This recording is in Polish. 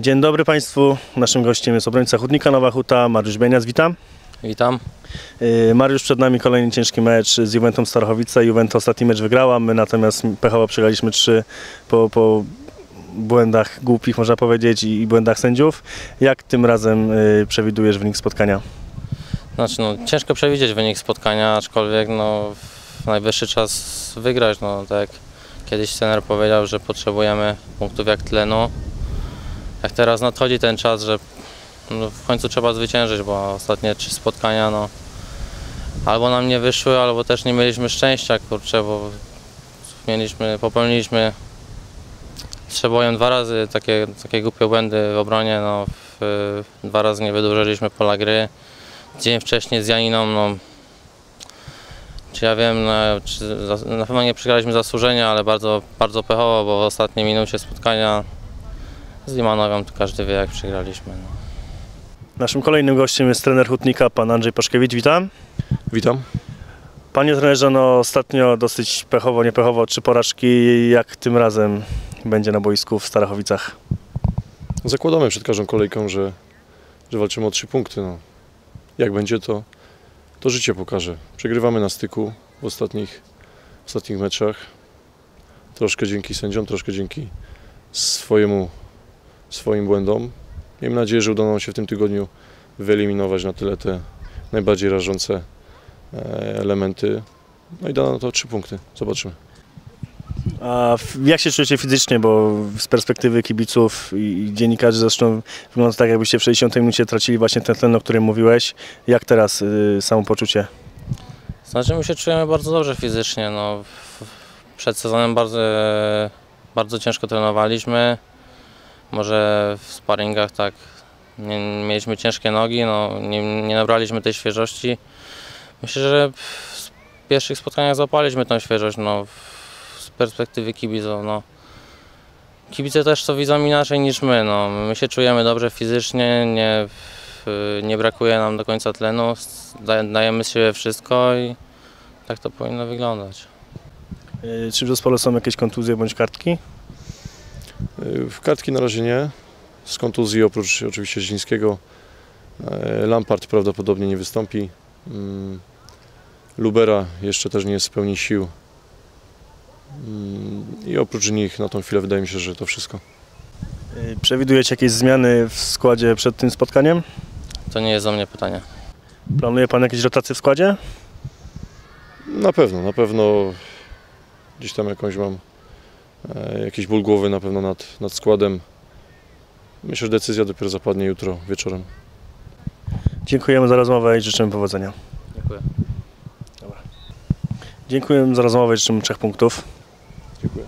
Dzień dobry Państwu. Naszym gościem jest obrońca Hutnika Nowa Huta, Mariusz Bienias. Witam. Witam. Yy, Mariusz, przed nami kolejny ciężki mecz z Juventus Starachowice. Juventus ostatni mecz wygrała, my natomiast pechowo przegraliśmy trzy po, po błędach głupich, można powiedzieć, i błędach sędziów. Jak tym razem yy, przewidujesz wynik spotkania? Znaczy, no, ciężko przewidzieć wynik spotkania, aczkolwiek no, w najwyższy czas wygrać. No, tak kiedyś trener powiedział, że potrzebujemy punktów jak tlenu. Jak teraz nadchodzi ten czas, że no, w końcu trzeba zwyciężyć, bo ostatnie trzy spotkania no, albo nam nie wyszły, albo też nie mieliśmy szczęścia, kurczę, bo mieliśmy, popełniliśmy Przebojem dwa razy takie, takie głupie błędy w obronie. No, w, dwa razy nie wydłużyliśmy pola gry. Dzień wcześniej z Janiną, no, czy ja wiem, no, czy, na pewno nie przegraliśmy zasłużenia, ale bardzo, bardzo pechowo, bo w ostatniej minucie spotkania z Limanowem to każdy wie jak przegraliśmy. No. Naszym kolejnym gościem jest trener Hutnika, pan Andrzej Paszkiewicz. Witam. Witam. Panie trenerze, no ostatnio dosyć pechowo, niepechowo, trzy porażki. Jak tym razem będzie na boisku w Starachowicach? Zakładamy przed każdą kolejką, że, że walczymy o trzy punkty. No. Jak będzie to, to życie pokaże. Przegrywamy na styku w ostatnich, w ostatnich meczach. Troszkę dzięki sędziom, troszkę dzięki swojemu, swoim błędom. Miejmy nadzieję, że uda nam się w tym tygodniu wyeliminować na tyle te najbardziej rażące e, elementy. No i da nam to trzy punkty. Zobaczymy. A jak się czujecie fizycznie, bo z perspektywy kibiców i dziennikarzy zresztą wygląda tak, jakbyście w 60 minucie tracili właśnie ten tlen, o którym mówiłeś. Jak teraz y, samopoczucie? Znaczy my się czujemy bardzo dobrze fizycznie. No, przed sezonem bardzo, bardzo ciężko trenowaliśmy. Może w sparingach tak nie, mieliśmy ciężkie nogi, no, nie, nie nabraliśmy tej świeżości. Myślę, że w pierwszych spotkaniach złapaliśmy tą świeżość. No, z perspektywy kibiców. No. Kibice też to widzą inaczej niż my. No. My się czujemy dobrze fizycznie, nie, nie brakuje nam do końca tlenu, daje- dajemy z siebie wszystko i tak to powinno wyglądać. Czy w zespole są jakieś kontuzje bądź kartki? Y, W kartki na razie nie. Z kontuzji oprócz oczywiście Zińskiego e, Lampard prawdopodobnie nie wystąpi. Mm, Lubera jeszcze też nie jest w pełni sił. Mm, I oprócz nich na tą chwilę wydaje mi się, że to wszystko. Y, Przewidujecie jakieś zmiany w składzie przed tym spotkaniem? To nie jest do mnie pytanie. Planuje Pan jakieś rotacje w składzie? Na pewno, na pewno gdzieś tam jakąś mam jakiś ból głowy na pewno nad, nad składem. Myślę, że decyzja dopiero zapadnie jutro wieczorem. Dziękujemy za rozmowę i życzymy powodzenia. Dziękuję. Dziękujemy za rozmowę i życzymy trzech punktów. Dziękuję.